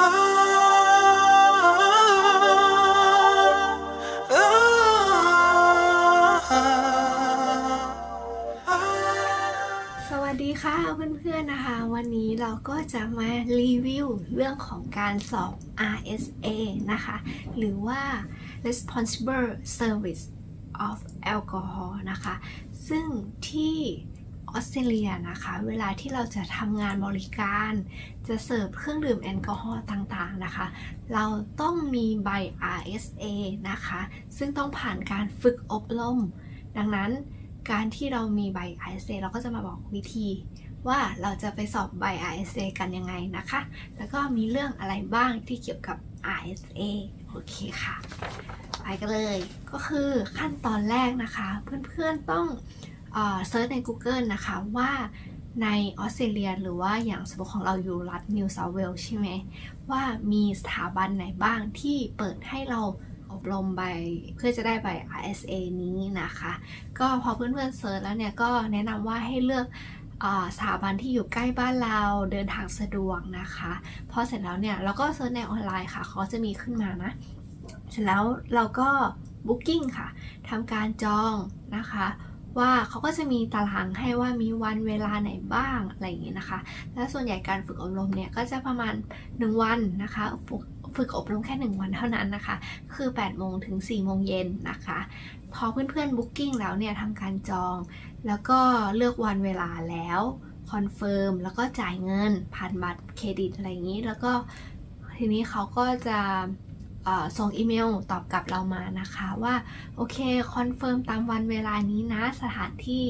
สวัสดีค่ะเพื่อนๆนะคะ วันนี้เราก็จะมารีวิวเรื่องของการสอบ RSA นะคะ หรือว่า Responsible Service of Alcohol นะคะ ซึ่งที่ ออสเตรเลียนะคะ เวลาที่เราจะทำงานบริการ จะเสิร์ฟเครื่องดื่มแอลกอฮอล์ต่างๆนะคะ เราต้องมีใบ RSA นะคะ ซึ่งต้องผ่านการฝึกอบรม ดังนั้นการที่เรามีใบ RSA เราก็จะมาบอกวิธีว่าเราจะไปสอบใบ RSA กันยังไงนะคะ แล้วก็มีเรื่องอะไรบ้างที่เกี่ยวกับ RSA โอเคค่ะ ไปกันเลย ก็คือขั้นตอนแรกนะคะ เพื่อนๆต้อง เซิร์ชใน Google นะคะว่าในออสเตรเลียหรือว่าอย่างสมมติของเราอยู่รัฐนิวเซาเวลใช่ไหมว่ามีสถาบันไหนบ้างที่เปิดให้เราอบรมใบเพื่อจะได้ใบ RSA นี้นะคะ ก็พอเพื่อนๆเซิร์ชแล้วเนี่ยก็แนะนำว่าให้เลือกอสถาบันที่อยู่ใกล้บ้านเราเดินทางสะดวกนะคะพอเสร็จแล้วเนี่ยเราก็เซิร์ชในออนไลน์ค่ะเขาจะมีขึ้นมานะเสร็จแล้วเราก็ Booking ค่ะทำการจองนะคะ ว่าเขาก็จะมีตารางให้ว่ามีวันเวลาไหนบ้างอะไรอย่างนี้ยนะคะ และส่วนใหญ่การฝึกอบรมเนี่ยก็จะประมาณ 1 วันนะคะฝึกฝึกอบรมแค่ 1 วันเท่านั้นนะคะ คือ8โมงถึง4โมงเย็นนะคะ พอเพื่อนๆ Booking แล้วเนี่ยทำการจอง แล้วก็เลือกวันเวลาแล้วคอนเฟิร์มแล้วก็จ่ายเงินผ่านบัตรเครดิตอะไรอย่างนี้ แล้วก็ทีนี้เขาก็จะ ส่งอีเมลตอบกลับเรามานะคะว่า โอเคคอนเฟิร์มตามวันเวลานี้นะ สถานที่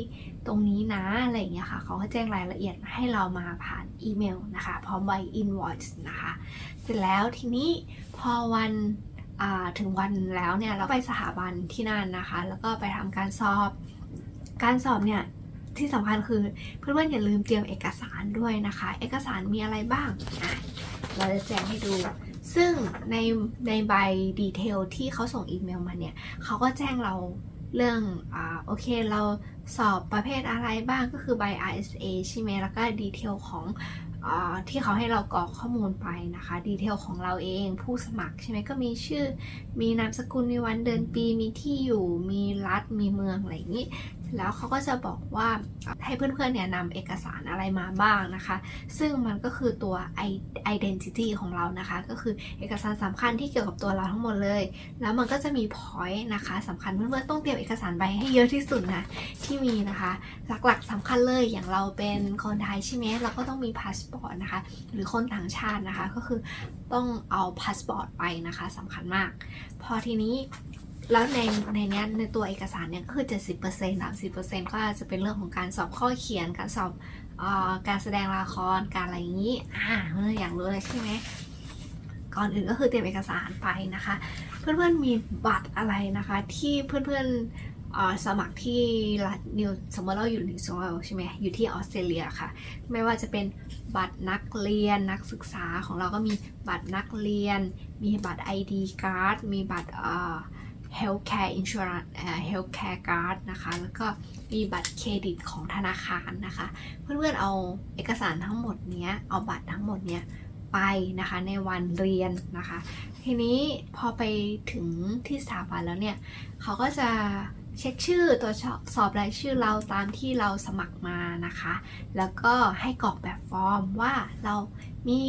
ตรงนี้นะ อะไรอย่างเงี้ยค่ะ เขาก็แจ้งรายละเอียดให้เรามาผ่านอีเมลนะคะ พร้อมใบ invoice นะคะ เสร็จแล้วทีนี้พอวันถึงวันแล้วเนี่ย เราไปสถาบันที่นั่นนะคะ แล้วก็ไปทำการสอบ การสอบเนี่ยที่สำคัญคือเพื่อนๆอย่าลืมเตรียมเอกสารด้วยนะคะ เอกสารมีอะไรบ้าง เราจะแจ้งให้ดู ซึ่งในในใบดีเทลที่เขาส่งอีเมลมาเนี่ยเขาก็แจ้งเราเรื่องอ่าโอเคเราสอบประเภทอะไรบ้างก็คือใบ RSA ใช่ไหมแล้วก็ดีเทลของอาที่เขาให้เรากรอกข้อมูลไปนะคะ ดีเทลของเราเองผู้สมัครใช่ไหมก็มีชื่อ มีนามสกุลมีวันเดือนปีมีที่อยู่มีรัฐมีเมืองอะไรอย่างนี้ แล้วเขาก็จะบอกว่าให้เพื่อนๆเนี่ยนำเอกสารอะไรมาบ้างนะคะ ซึ่งมันก็คือตัว identity ของเรานะคะ ก็คือเอกสารสำคัญที่เกี่ยวกับตัวเราทั้งหมดเลย แล้วมันก็จะมี point นะคะสำคัญเพื่อนๆต้องเตรียมเอกสารใบให้เยอะที่สุดนะที่มีนะคะ หลักๆสำคัญเลยอย่างเราเป็นคนไทยใช่ไหมเราก็ต้องมีพาสปอร์ตนะคะหรือคนต่างชาตินะคะก็คือต้องเอาพาสปอร์ตไปนะคะสำคัญมาก พอทีนี้ แล้วในในนี้ในตัวเอกสารเนี่ยก็คือ 70% 30%ก็อาจจะเป็นเรื่องของการสอบข้อเขียน การสอบออการแสดงละคร การอะไรอย่างนี้ อ่าเพื่อนอยากรู้เลยใช่ไหม ก่อนอื่นก็คือเตรียมเอกสารไปนะคะ เพื่อนๆมีบัตรอะไรนะคะ ที่เพื่อนๆเอ่อสมัครที่รัฐนิวสมมติเราอยู่นิวซีแลใช่ไหมอยู่ที่ออสเตรเลียค่ะ ไม่ว่าจะเป็นบัตรนักเรียนนักศึกษาของเราก็มีบัตรนักเรียน มีบัตร ID card มีบัตรอ่อ healthcare insurance เอ่อ healthcare card นะคะ แล้วก็มีบัตรเครดิตของธนาคารนะคะ เพื่อนๆเอาเอกสารทั้งหมดเนี้ย เอาบัตรทั้งหมดเนี้ยไปนะคะในวันเรียนนะคะ ทีนี้พอไปถึงที่สถาบันแล้วเนี่ยเขาก็จะเช็คชื่อตัวสอบรายชื่อเราตามที่เราสมัครมานะคะ แล้วก็ให้กรอกแบบฟอร์มว่าเรามี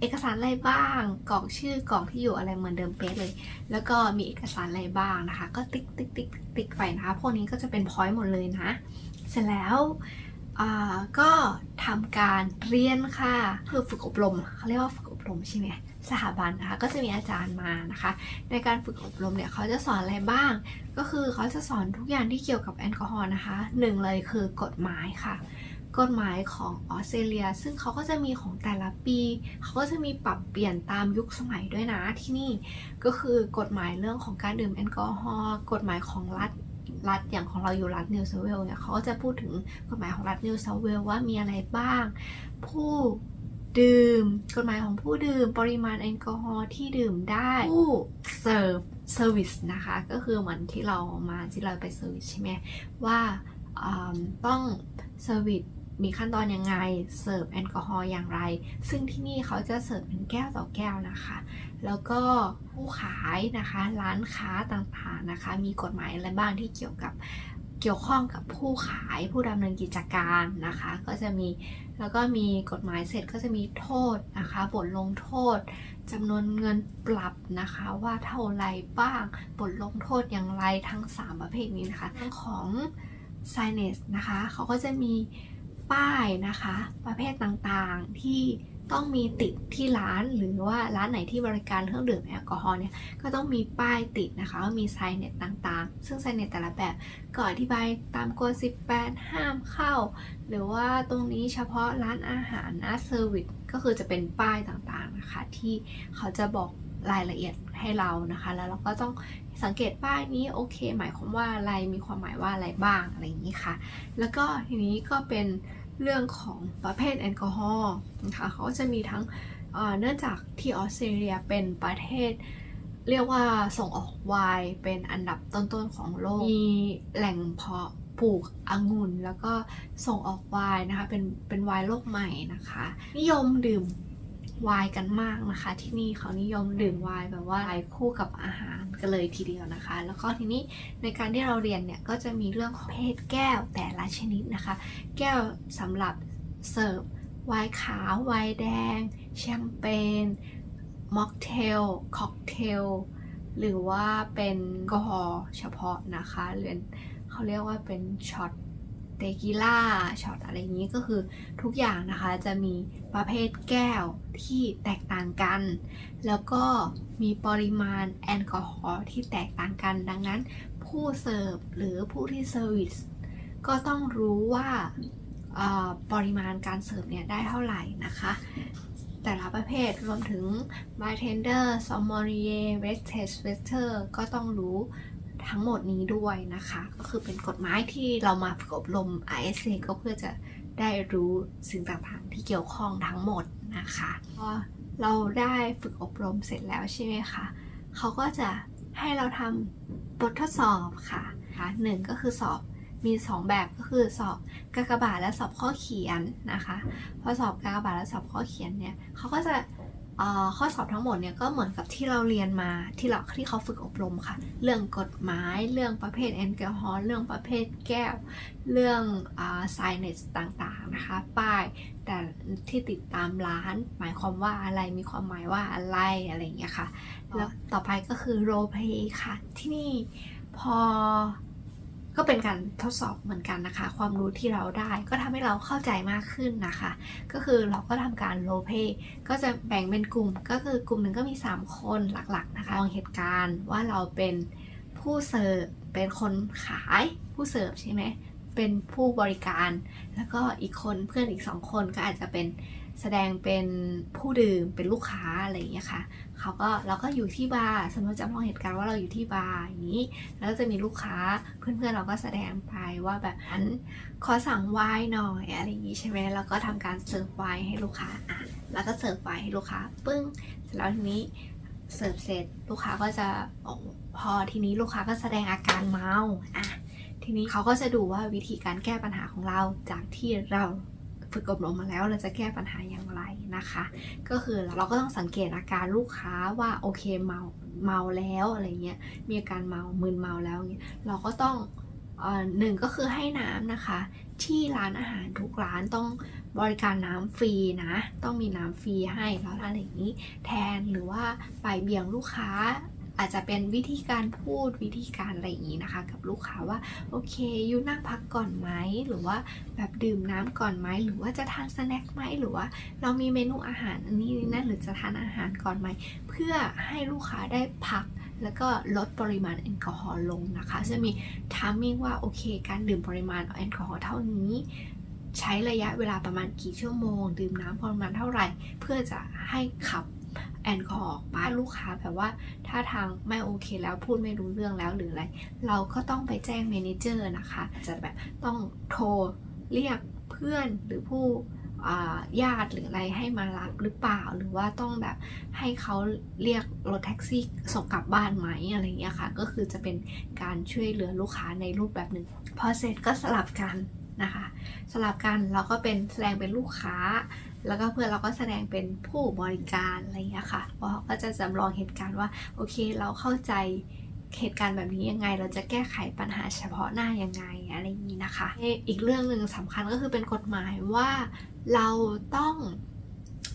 เอกสารอะไรบ้างกรอกชื่อกรอกที่อยู่อะไรเหมือนเดิมเป๊ะเลย แล้วก็มีเอกสารอะไรบ้างนะคะ ก็ติ๊กติ๊กติ๊กติ๊กไปนะคะพวกนี้ก็จะเป็นพอยต์หมดเลยนะ เสร็จแล้วก็ทำการเรียนค่ะคือฝึกอบรมเขาเรียกว่าฝึกอบรมใช่ไหมสถาบันนะคะก็จะมีอาจารย์มานะคะ ในการฝึกอบรมเนี่ยเขาจะสอนอะไรบ้าง ก็คือเขาจะสอนทุกอย่างที่เกี่ยวกับแอลกอฮอล์นะคะหนึ่งเลยคือกฎหมายค่ะ กฎหมายของออสเตรเลีย ซึ่งเขาก็จะมีของแต่ละปี เขาก็จะมีปรับเปลี่ยนตามยุคสมัยด้วยนะที่นี่ก็คือกฎหมายเรื่องของการดื่มแอลกอฮอล์กฎหมายของรัฐรัฐอย่างของเราอยู่รัฐนิวเซาเวลเนี่ยเขาก็จะพูดถึงกฎหมายของรัฐนิวเซาเวลว่ามีอะไรบ้าง ผู้ดื่ม กฎหมายของผู้ดื่มปริมาณแอลกอฮอล์ที่ดื่มได้ผู้เสิร์ฟเซอร์วิสนะคะก็คือเหมือนที่เรามาที่เราไปเซอร์วิสใช่ไหมว่าต้องเซอร์วิส มีขั้นตอนยังไง เสิร์ฟแอลกอฮอล์อย่างไร ซึ่งที่นี่เขาจะเสิร์ฟเป็นแก้วต่อแก้วนะคะ แล้วก็ผู้ขายนะคะ ร้านค้าต่างๆนะคะ มีกฎหมายอะไรบ้างที่เกี่ยวกับเกี่ยวข้องกับผู้ขายผู้ดำเนินกิจการนะคะ ก็จะมีแล้วก็มีกฎหมายเสร็จก็จะมีโทษนะคะบทลงโทษจำนวนเงินปรับนะคะว่าเท่าไรบ้างบทลงโทษอย่างไรทั้ง 3 ประเภทนี้นะคะของ s i n e s นะคะเขาก็จะมี ป้ายนะคะ ประเภทต่างๆที่ต้องมีติดที่ร้านหรือว่าร้านไหนที่บริการเครื่องดื่มแอลกอฮอล์เนี่ยก็ต้องมีป้ายติดนะคะว่ามีไซเน็ตต่างๆ ซึ่งไซเน็ตแต่ละแบบก็อธิบายตามกฎ18 ห้ามเข้า หรือว่าตรงนี้เฉพาะร้านอาหารนะเซอร์วิสก็คือจะเป็นป้ายต่างๆนะคะ ที่เขาจะบอกรายละเอียดให้เรานะคะ แล้วเราก็ต้องสังเกตป้ายนี้โอเค หมายความว่าอะไรมีความหมายว่าอะไรบ้างอะไรอย่างนี้ค่ะ แล้วก็ทีนี้ก็เป็น เรื่องของประเภทแอลกอฮอล์นะคะเขาจะมีทั้งเอ่อเนื่องจากที่ออสเตรเลียเป็นประเทศ เรียกว่าส่งออกไวน์เป็นอันดับต้นๆของโลก มีแหล่งเพาะปลูกองุ่น แล้วก็ส่งออกไวน์นะคะ เป็นเป็นไวน์โลกใหม่นะคะ นิยมดื่ม วน์กันมากนะคะ ที่นี่เขานิยมดื่มวน์แบบว่าไคู่กับอาหารกันเลยทีเดียวนะคะ แล้วก็ทีนี้ในการที่เราเรียนเนี่ยก็จะมีเรื่องของเพศแก้วแต่ละชนิดนะคะ แก้วสำหรับเสิร์ฟวน์ขาววน์แดง แชมเปญม็อกเทลค็อกเทลหรือว่าเป็นกอฮอเฉพาะนะคะหรือเขาเรียกว่าเป็นช็อต เตกิล่าช็อตอะไรอย่างนี้ก็คือทุกอย่างนะคะจะมีประเภทแก้วที่แตกต่างกัน แล้วก็มีปริมาณแอลกอฮอล์ที่แตกต่างกัน ดังนั้นผู้เสิร์ฟหรือผู้ที่เซอร์วิสก็ต้องรู้ว่าปริมาณการเสิร์ฟเนี่ยได้เท่าไหร่นะคะ แต่ละประเภทรวมถึง bartender sommelier waitress waiter ก็ต้องรู้ ทั้งหมดนี้ด้วยนะคะ ก็คือเป็นกฎหมายที่เรามาฝึกอบรม ISA ก็เพื่อจะได้รู้สิ่งต่างๆที่เกี่ยวข้องทั้งหมดนะคะพอเราได้ฝึกอบรมเสร็จแล้วใช่ไหมคะเขาก็จะให้เราทำบททดสอบค่ะหนึ่งก็คือสอบมี 2 แบบก็คือสอบกากบาทและสอบข้อเขียนนะคะ พอสอบกากบาทและสอบข้อเขียนเนี่ยเขาก็จะ ข้อสอบทั้งหมดเนี่ยก็เหมือนกับที่เราเรียนมาที่เราที่เขาฝึกอบรมค่ะ เรื่องกฎหมายเรื่องประเภทแอลกอฮอล์เรื่องประเภทแก้ว เรื่องไซเนสต่างๆนะคะ ป้ายแต่ที่ติดตามร้าน หมายความว่าอะไรมีความหมายว่าอะไรอะไรอย่างเงี้ยค่ะ แล้วต่อไปก็คือ role play ค่ะ ที่นี่พอ ก็เป็นการทดสอบเหมือนกันนะคะ ความรู้ที่เราได้ก็ทำให้เราเข้าใจมากขึ้นนะคะ ก็คือเราก็ทำการโรลเพก็จะแบ่งเป็นกลุ่ม ก็คือกลุ่มหนึ่งก็มี 3 คนหลักๆนะคะลองเหตุการณ์ว่าเราเป็นผู้เสิร์ฟเป็นคนขายผู้เสิร์ฟใช่ไหมเป็นผู้บริการ แล้วก็อีกคนเพื่อนอีกสองคนก็อาจจะเป็น แสดงเป็นผู้ดื่มเป็นลูกค้าอะไรอย่างเงี้ยค่ะเขาก็เราก็อยู่ที่บาร์สมมติจำลองเหตุการณ์ว่าเราอยู่ที่บาร์อย่างนี้ แล้วจะมีลูกค้าเพื่อนๆเราก็แสดงไปว่าแบบอันขอสั่งไวน์หน่อยอะไรอย่างนี้ใช่ไหมแล้วก็ทำการเสิร์ฟไวน์ให้ลูกค้าอะแล้วก็เสิร์ฟไวน์ให้ลูกค้าปึ้งเสร็จแล้วทีนี้เสิร์ฟเสร็จลูกค้าก็จะอพอทีนี้ลูกค้าก็แสดงอาการเมาอะทีนี้เขาก็จะดูว่าวิธีการแก้ปัญหาของเราจากที่เรา ฝึกอบรมมาแล้วเราจะแก้ปัญหาอย่างไรนะคะ ก็คือเราก็ต้องสังเกตอาการลูกค้าว่าโอเคเมาเมาแล้วอะไรเงี้ยมีอาการเมามึนเมาแล้วเงี้ยเราก็ต้องอหนึ่งก็คือให้น้ำนะคะ ที่ร้านอาหารทุกร้านต้องบริการน้ำฟรีนะ ต้องมีน้ำฟรีให้แล้วอะไรอย่างนี้ แทนหรือว่าไปเบี่ยงลูกค้า อาจจะเป็นวิธีการพูดวิธีการอะไรอย่างนี้นะคะ กับลูกค้าว่าโอเคยูนั่งพักก่อนไหมหรือว่าแบบดื่มน้ำก่อนไหมหรือว่าจะทานสแน็คไหมหรือว่าเรามีเมนูอาหารอันนี้นั่นหรือจะทานอาหารก่อนไหมเพื่อให้ลูกค้าได้พักแล้วก็ลดปริมาณแอลกอฮอล์ลงนะคะ จะมีทามมิ่งว่าโอเค การดื่มปริมาณแอลกอฮอล์เท่านี้ ใช้ระยะเวลาประมาณกี่ชั่วโมง ดื่มน้ำปริมาณเท่าไหร่ เพื่อจะให้ขับ อลกอออกไปลูกค้าแบบว่าถ้าทางไม่โอเคแล้วพูดไม่รู้เรื่องแล้วหรืออะไร เราก็ต้องไปแจ้งเมนเจอร์นะคะ จะแบบต้องโทรเรียกเพื่อนหรือผู้ญาติหรืออะไรให้มารับหรือเปล่าหรือว่าต้องแบบให้เขาเรียกรถแท็กซี่ส่งกลับบ้านไหมอะไรอย่างเงี้ยค่ะ ก็คือจะเป็นการช่วยเหลือลูกค้าในรูปแบบหนึ่งพอเสร็จก็สลับกันนะคะ สลับกันเราก็เป็นแสดงเป็นลูกค้า แล้วก็เพื่อนเราก็แสดงเป็นผู้บริการอะไรอย่างเงี้ยค่ะเพราเขาก็จะจำลองเหตุการณ์ว่าโอเคเราเข้าใจเหตุการณ์แบบนี้ยังไงเราจะแก้ไขปัญหาเฉพาะหน้ายังไงอะไรอย่างนี้นะคะ อีกเรื่องหนึ่งสำคัญก็คือเป็นกฎหมายว่าเราต้อง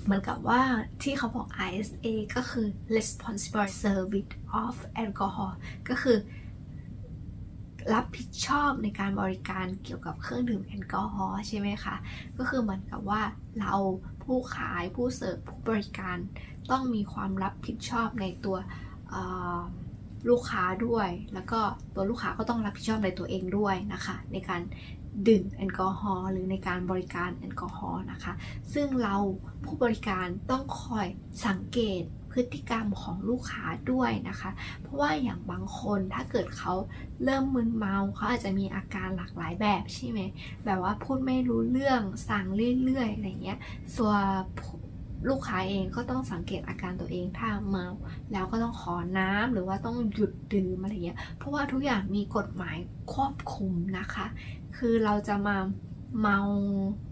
เหมือนกับว่าที่เขาบอก ISA ก็คือ responsible service of alcohol ก็คือ รับผิดชอบในการบริการเกี่ยวกับเครื่องดื่มแอลกอฮอล์ใช่ไหมคะ ก็คือเหมือนกับว่าเราผู้ขายผู้เสิร์ฟผู้บริการต้องมีความรับผิดชอบในตัวลูกค้าด้วย แล้วก็ตัวลูกค้าก็ต้องรับผิดชอบในตัวเองด้วยนะคะ ในการดื่มแอลกอฮอล์หรือในการบริการแอลกอฮอล์นะคะ ซึ่งเราผู้บริการต้องคอยสังเกต พฤติกรรมของลูกค้าด้วยนะคะ เพราะว่าอย่างบางคนถ้าเกิดเขาเริ่มมึนเมาเขาอาจจะมีอาการหลากหลายแบบใช่ไหมแบบว่าพูดไม่รู้เรื่องสั่งเรื่อยๆอะไรเงี้ยส่วนลูกค้าเองก็ต้องสังเกตอาการตัวเองถ้าเมาแล้วก็ต้องขอน้ำหรือว่าต้องหยุดดื่มอะไรเงี้ยเพราะว่าทุกอย่างมีกฎหมายครอบคลุมนะคะ คือเราจะมาเมา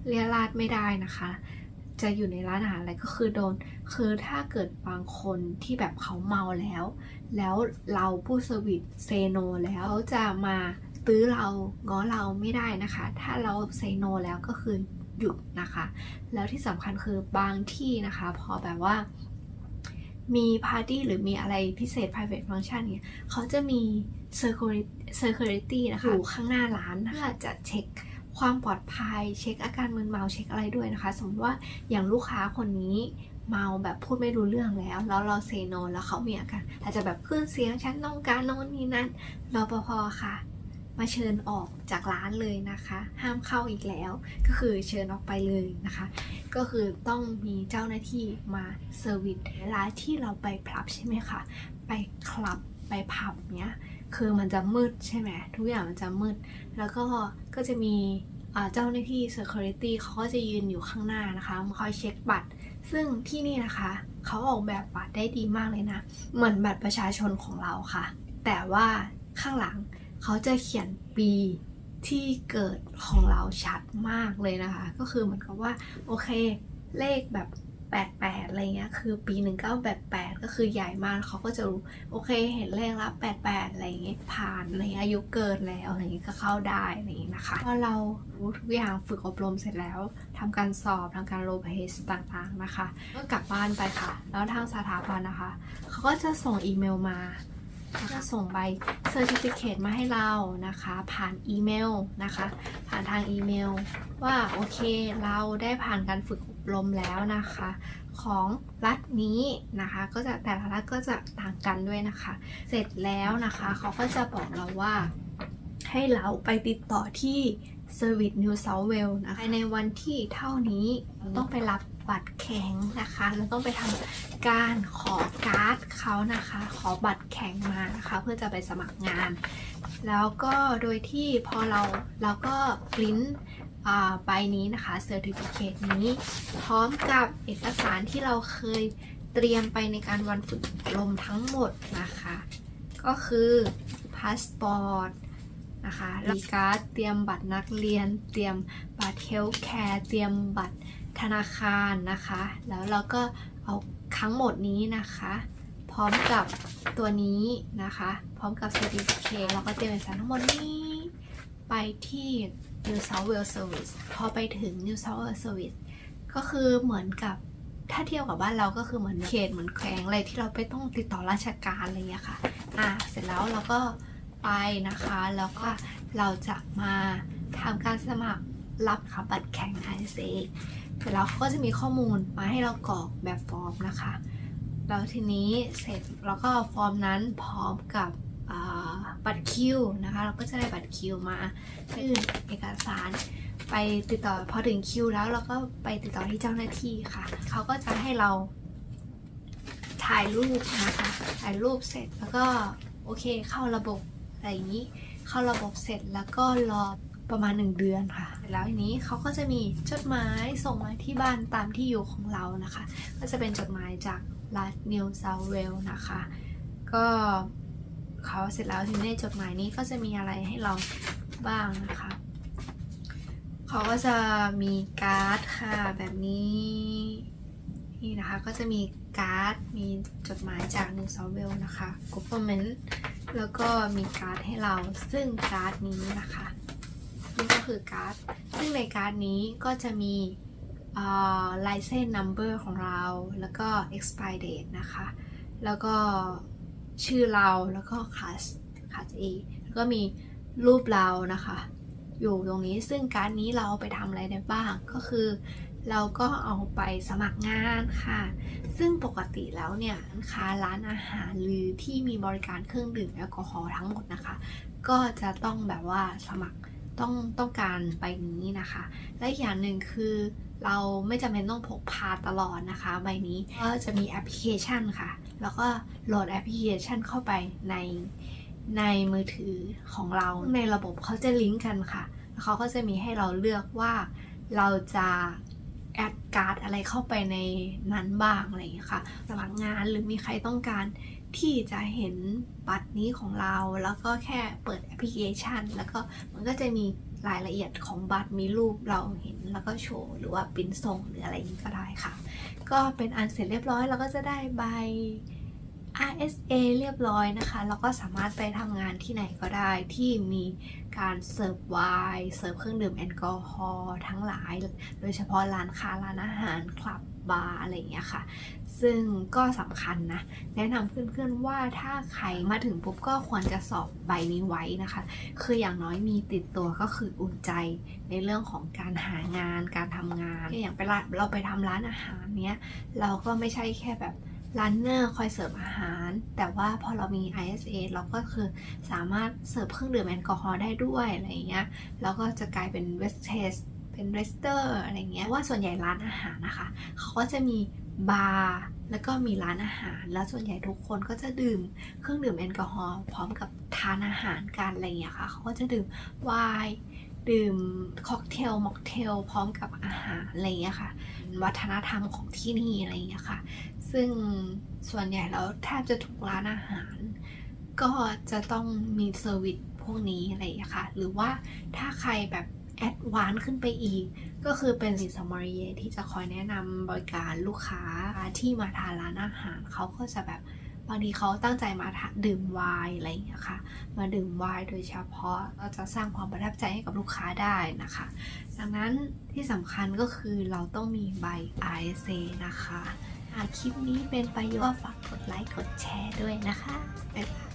เลียราดไม่ได้นะคะ จะอยู่ในร้านอาหารอะไรก็คือโดน คือถ้าเกิดบางคนที่แบบเขาเมาแล้ว แล้วเราผู้เซอร์วิสเซโนแล้วเขาจะมาตื้อเราง้อเราไม่ได้นะคะ ถ้าเราเซโนแล้วก็คือหยุดนะคะ แล้วที่สำคัญคือบางที่นะคะ พอแบบว่ามีปาร์ตี้หรือมีอะไรพิเศษ private function เนี่ยเขาจะมี security security นะคะอยู่ข้างหน้าร้านเพื่อจะเช็ค ความปลอดภัย เช็คอาการมึนเมาเช็คอะไรด้วยนะคะ สมมติว่าอย่างลูกค้าคนนี้เมาแบบพูดไม่รู้เรื่องแล้ว แล้วเราเซโนแล้วเขามีอาการอาจจะแบบขึ้นเสียงฉันต้องการโน่นนี่นั่นรปภค่ะ มาเชิญออกจากร้านเลยนะคะ ห้ามเข้าอีกแล้ว ก็คือเชิญออกไปเลยนะคะ ก็คือต้องมีเจ้าหน้าที่มาเซอร์วิสเวลาที่เราไปพลับใช่ไหมคะไปคลับไปผับเนี้ย คือมันจะมืดใช่ไหมทุกอย่างมันจะมืด แล้วก็ก็จะมีเจ้าหน้าที่ security เขาก็จะยืนอยู่ข้างหน้านะคะมาคอยเช็คบัตร ซึ่งที่นี่นะคะเขาออกแบบบัตรได้ดีมากเลยนะ เหมือนบัตรประชาชนของเราค่ะ แต่ว่าข้างหลังเขาจะเขียนปีที่เกิดของเราชัดมากเลยนะคะ ก็คือเหมือนกับว่าโอเคเลขแบบ 88อะไรเงี้ยคือปี 1988 ก็คือใหญ่มากเขาก็จะรู้โอเคเห็นเลขละ88อะไรเงี้ยผ่านอะไรเงี้ยอายุเกินแล้วอะไรเงี้ยก็เข้าได้อะไรเงี้ยนะคะพอเรารู้ทุกอย่างฝึกอบรมเสร็จแล้วทำการสอบทำการโลเพลย์ต่างๆนะคะ ก็กลับบ้านไปค่ะ แล้วทางสถาบันนะคะเขาก็จะส่งอีเมลมา จะส่งใบเซอร์ติฟิเคตมาให้เรานะคะ ผ่านอีเมลนะคะ ผ่านทางอีเมล ว่าโอเคเราได้ผ่านการฝึกอบรมแล้วนะคะ ของรัฐนี้นะคะ ก็จะแต่ละรัฐก็จะต่างกันด้วยนะคะ เสร็จแล้วนะคะเขาก็จะบอกเราว่าให้เราไปติดต่อที่ Service New South Wales นะคะในวันที่เท่านี้ต้องไปรับ บัตรแข็งนะคะ เราต้องไปทำการขอการ์ดเขานะคะ ขอบัตรแข็งมานะคะ เพื่อจะไปสมัครงาน แล้วก็โดยที่พอเราเราก็ปริ้นใบนี้นะคะเซอร์ติฟิเคตนี้ พร้อมกับเอกสารที่เราเคยเตรียมไปในการวันฝึกอบรมทั้งหมดนะคะ ก็คือพาสปอร์ตนะคะรีการ์ดเตรียมบัตรนักเรียน เตรียมบัตรเฮลท์แคร์ เตรียมบัตร ธนาคารนะคะ แล้วเราก็เอาทั้งหมดนี้นะคะ พร้อมกับตัวนี้นะคะ พร้อมกับ Certificate เราก็เตรียมเอกสารทั้งหมดนี้ ไปที่ New South Wales Service พอไปถึง New South Wales Service ก็คือเหมือนกับถ้าเทียบกับบ้านเราก็คือเหมือนเขตเหมือนแขวงอะไรที่เราไปต้องติดต่อราชการอะไรอย่างเงี้ยค่ะ อะ เสร็จแล้วเราก็ไปนะคะ แล้วก็เราจะมาทำการสมัครรับขับบัตรแข่ง ISA เสร็จแล้วเขาก็จะมีข้อมูลมาให้เรากรอกแบบฟอร์มนะคะแล้วทีนี้เสร็จแล้วก็ฟอร์มนั้นพร้อมกับบัตรคิวนะคะ เราก็จะได้บัตรคิวมายื่นเอกสารไปติดต่อพอถึงคิวแล้วเราก็ไปติดต่อที่เจ้าหน้าที่ค่ะ เขาก็จะให้เราถ่ายรูปนะคะถ่ายรูปเสร็จแล้วก็โอเคเข้าระบบอะไรอย่างนี้ เข้าระบบเสร็จแล้วก็รอ ประมาณ 1 เดือนค่ะ แล้วทีนี้เขาก็จะมีจดหมายส่งมาที่บ้านตามที่อยู่ของเรานะคะ ก็จะเป็นจดหมายจากรัฐนิวเซาเวลนะคะ ก็เขาเสร็จแล้วทีนี้ในจดหมายนี้ก็จะมีอะไรให้เราบ้างนะคะ เขาก็จะมีการ์ดค่ะแบบนี้นี่นะคะก็จะมีการ์ด มีจดหมายจากนิวเซาเวลนะคะก o เ e อร์เมนแล้วก็มีการ์ดให้เราซึ่งการ์ดนี้นะคะี่ก็คือการ์ด ซึ่งในการ์ดนี้ก็จะมีลายเส้น number ของเรา แล้วก็ expire date นะคะ แล้วก็ชื่อเรา แล้วก็ class class A แล้วก็มีรูปเรานะคะ อยู่ตรงนี้ ซึ่งการ์ดนี้เราเอาไปทำอะไรได้บ้าง ก็คือเราก็เอาไปสมัครงานค่ะ ซึ่งปกติแล้วเนี่ยนะคะร้านอาหารหรือที่มีบริการเครื่องดื่มแอลกอฮอล์ทั้งหมดนะคะ ก็จะต้องแบบว่าสมัคร ต้องต้องการใบนี้นะคะ และอีกอย่างหนึ่งคือเราไม่จำเป็นต้องพกพาตลอดนะคะใบนี้ก็จะมีแอปพลิเคชันค่ะ แล้วก็โหลดแอปพลิเคชันเข้าไปในในมือถือของเราในระบบเขาจะลิงก์กันค่ะแล้วเขาก็จะมีให้เราเลือกว่าเราจะแอดการ์ดอะไรเข้าไปในนั้นบ้างอะไรอย่างเงี้ยค่ะสมัครงานหรือมีใครต้องการ ที่จะเห็นบัตรนี้ของเรา แล้วก็แค่เปิดแอปพลิเคชัน แล้วก็มันก็จะมีรายละเอียดของบัตรมีรูปเราเห็นแล้วก็โชว์หรือว่าปิ้นส่งหรืออะไรนี้ก็ได้ค่ะ ก็เป็นอันเสร็จเรียบร้อยเราก็จะได้ใบ RSA เรียบร้อยนะคะ แล้วก็สามารถไปทำงานที่ไหนก็ได้ที่มีการเสิร์ฟไวน์เสิร์ฟเครื่องดื่มแอลกอฮอล์ทั้งหลาย โดยเฉพาะร้านค้าร้านอาหารคลับ บาร์อะไรอย่างเงี้ยค่ะ ซึ่งก็สำคัญนะ แนะนำเพื่อนๆว่าถ้าใครมาถึงปุ๊บก็ควรจะสอบใบนี้ไว้นะคะ คืออย่างน้อยมีติดตัวก็คืออุ่นใจในเรื่องของการหางานการทำงาน อย่างไปร้านเราไปทำร้านอาหารเนี้ยเราก็ไม่ใช่แค่แบบร้านเนอร์คอยเสิร์ฟอาหาร แต่ว่าพอเรามี ISA เราก็คือสามารถเสิร์ฟเครื่องดื่มแอลกอฮอล์ได้ด้วยอะไรเงี้ยแล้วก็จะกลายเป็นเวสเทส เป็นรสเตอร์อะไรเงี้ยว่าส่วนใหญ่ร้านอาหารนะคะ เขาก็จะมีบาร์แล้วก็มีร้านอาหาร แล้วส่วนใหญ่ทุกคนก็จะดื่มเครื่องดื่มแอลกอฮอล์พร้อมกับทานอาหารกันอะไรอย่างเงี้ยค่ะ เขาก็จะดื่มไวน์ดื่มค็อกเทลม็อกเทลพร้อมกับอาหารอะไรอย่างเงี้ยค่ะ วัฒนธรรมของที่นี่อะไรอย่างเงี้ยค่ะ ซึ่งส่วนใหญ่แล้วแทบจะทุกร้านอาหาร ก็จะต้องมีเซอร์วิสพวกนี้อะไรอย่างค่ะ หรือว่าถ้าใครแบบ แอดวานขึ้นไปอีก ก็คือเป็นสิสมอริเยที่จะคอยแนะนำบริการลูกค้าที่มาทานร้านอาหารเขาก็จะแบบบางทีเขาตั้งใจมาดื่มไวน์อะไรอย่างเงี้ยค่ะ มาดื่มไวน์โดยเฉพาะก็จะสร้างความประทับใจให้กับลูกค้าได้นะคะ ดังนั้นที่สำคัญก็คือเราต้องมีใบ RSA นะคะหากคลิปนี้เป็นประโยชน์ฝากกดไลค์กดแชร์ด้วยนะคะบ๊ายบาย